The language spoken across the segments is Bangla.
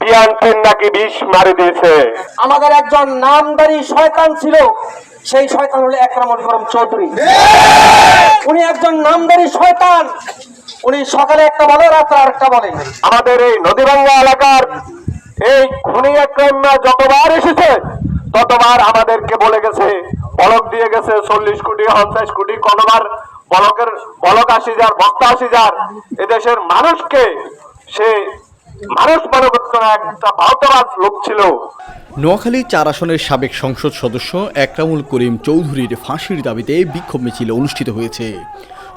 বিয়ানকের নাকি বিষ মারি দিয়েছে। আমাদের একজন নামদারি শয়তান ছিল সেই শয়তান হলো একরামুল করম চৌধুরী। উনি একজন নামদারি শয়তান। উনি সকালে একটা বলে রাত্রে আরেকটা বলে। আমাদের এই নদীভাঙ্গা এলাকার এই খুনি একরামরা যতবার এসেছে ততবার আমাদেরকে বলে গেছে বলক দিয়ে গেছে চল্লিশ কোটি পঞ্চাশ কোটি কতবার বলকের বলক আশি যার বক্তা আশি যার এদেশের মানুষকে সে নোয়াখালী চার আসনের সাবেক সংসদ সদস্য একরামুল করিম চৌধুরীর ফাঁসির দাবিতে বিক্ষোভ মিছিল অনুষ্ঠিত হয়েছে।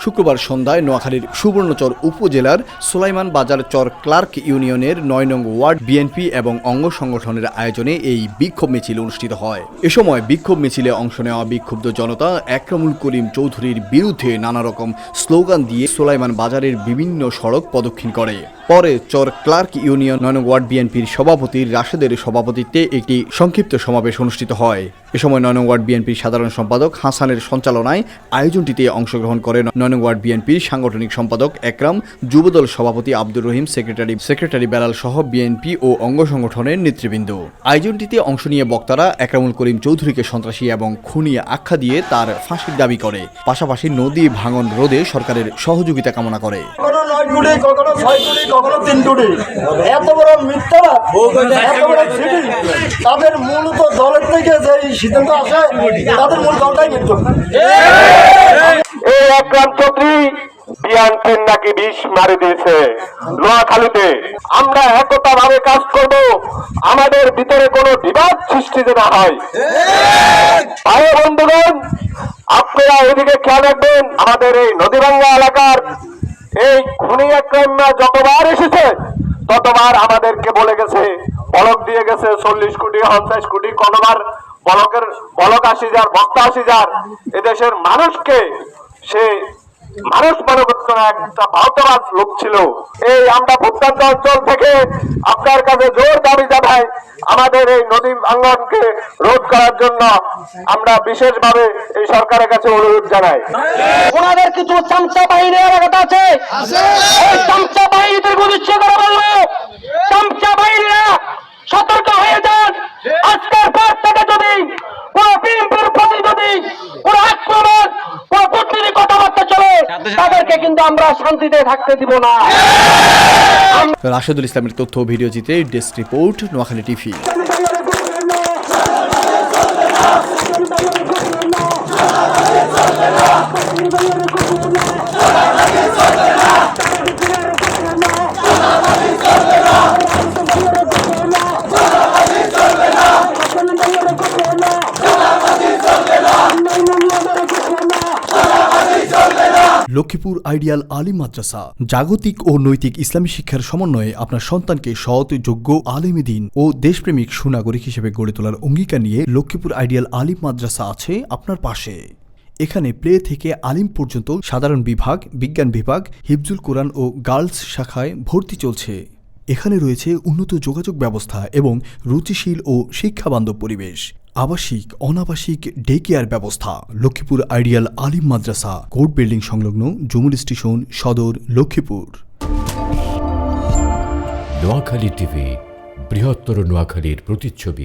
শুক্রবার সন্ধ্যায় নোয়াখালীর সুবর্ণচর উপজেলার সোলাইমান বাজার চর ক্লার্ক ইউনিয়নের নয় নং ওয়ার্ড বিএনপি এবং অঙ্গ সংগঠনের আয়োজনে এই বিক্ষোভ মিছিল অনুষ্ঠিত হয়। এ সময় বিক্ষোভ মিছিলে অংশ নেওয়া বিক্ষুব্ধ জনতা একরামুল করিম চৌধুরীর বিরুদ্ধে নানা রকম স্লোগান দিয়ে সোলাইমান বাজারের বিভিন্ন সড়ক প্রদক্ষিণ করে। পরে চর ক্লার্ক ইউনিয়ন নয় ওয়ার্ড বিএনপির সভাপতি রাশেদের সভাপতিত্বে একটি সংক্ষিপ্ত সমাবেশ অনুষ্ঠিত হয়। এ সময় নয় ওয়ার্ড বিএনপির সাধারণ সম্পাদক হাসানের সঞ্চালনায় আয়োজনটিতে অংশগ্রহণ করেন নয় ওয়ার্ড বিএনপির সাংগঠনিক সম্পাদক একরাম, যুবদল সভাপতি আব্দুর রহিম, সেক্রেটারি সেক্রেটারি বেলাল সহ বিএনপি ও অঙ্গ সংগঠনের নেতৃবৃন্দ। আয়োজনটিতে অংশ নিয়ে বক্তারা একরামুল করিম চৌধুরীকে সন্ত্রাসী এবং খুনি আখ্যা দিয়ে তার ফাঁসির দাবি করে। পাশাপাশি নদী ভাঙন রোধে সরকারের সহযোগিতা কামনা করে। নয় কোটি কখনো ছয় কোটি কখনো তিন কোটি এত বড় এত বড় সিটি তাদের দলের থেকে যে সিদ্ধান্ত আসে, তাদের মূল দলটাই এই চৌধুরী নাকি বিষ মারি দিয়েছে নোয়াখালীতে। আমরা একতা ভাবে কাজ করব, আমাদের ভিতরে কোনো বিবাদ সৃষ্টি যেন হয়। ভাই বন্ধুগণ, আপনারা এদিকে খেয়াল রাখবেন, আমাদের এই নদীভাঙ্গা এলাকার এই খুনি একরামরা যতবার এসেছে, ততবার আমাদেরকে বলে গেছে, বলক দিয়ে গেছে চল্লিশ কোটি, পঞ্চাশ কোটি, কতবার বলকের, বলক আশি যার বক্তা আশি যার এদেশের মানুষকে সে মানুষ মনে করতো একটা ভারতবাজ লোক ছিল। এই আমরা প্রত্যন্ত অঞ্চল থেকে আপনার কাছে জোর দাবি জানাই আমাদের এই নদী ভাঙ্গনকে রোধ করার জন্য আমরা বিশেষভাবে এই সরকারের কাছে অনুরোধ জানাই। ওনাদের কিছু চামচা বাহিনী এলাকাতে আছে এই চামচা বাহিনীদের উদ্দেশ্য করে বলব চামচা বাহিনীরা সতর্ক হয়ে যান আজকের পর থেকে যদি কোন বিএনপির প্রতি যদি কোন আক্রমণ কোন কূটনীতি কথাবার্তা চলে তাদেরকে কিন্তু আমরা শান্তিতে থাকতে দিব না। রাশেদুল ইসলামের তথ্য ভিডিও জিতে desk report, Noakhali TV. Lakshmipur ideal Alim Madrasa. জাগতিক ও নৈতিক ইসলামী শিক্ষার সমন্বয়ে আপনার সন্তানকে সৎ, যোগ্য, আলিম দিন ও দেশপ্রেমিক সুনাগরিক হিসেবে গড়ে তোলার অঙ্গীকার নিয়ে লক্ষ্মীপুর আইডিয়াল আলিম মাদ্রাসা আছে আপনার পাশে। এখানে প্লে থেকে আলিম পর্যন্ত সাধারণ বিভাগ, বিজ্ঞান বিভাগ, হিফজুল কোরআন ও গার্লস শাখায় ভর্তি চলছে। এখানে রয়েছে উন্নত যোগাযোগ ব্যবস্থা এবং রুচিশীল ও শিক্ষাবান্ধব পরিবেশ, আবাসিক, অনাবাসিক ডে কেয়ার ব্যবস্থা, Lakshmipur ideal Alim Madrasa, court building সংলগ্ন জুমুল স্টেশন সদর লক্ষ্মীপুর। নোয়াখালী টিভি, বৃহত্তর নোয়াখালীর প্রতিচ্ছবি।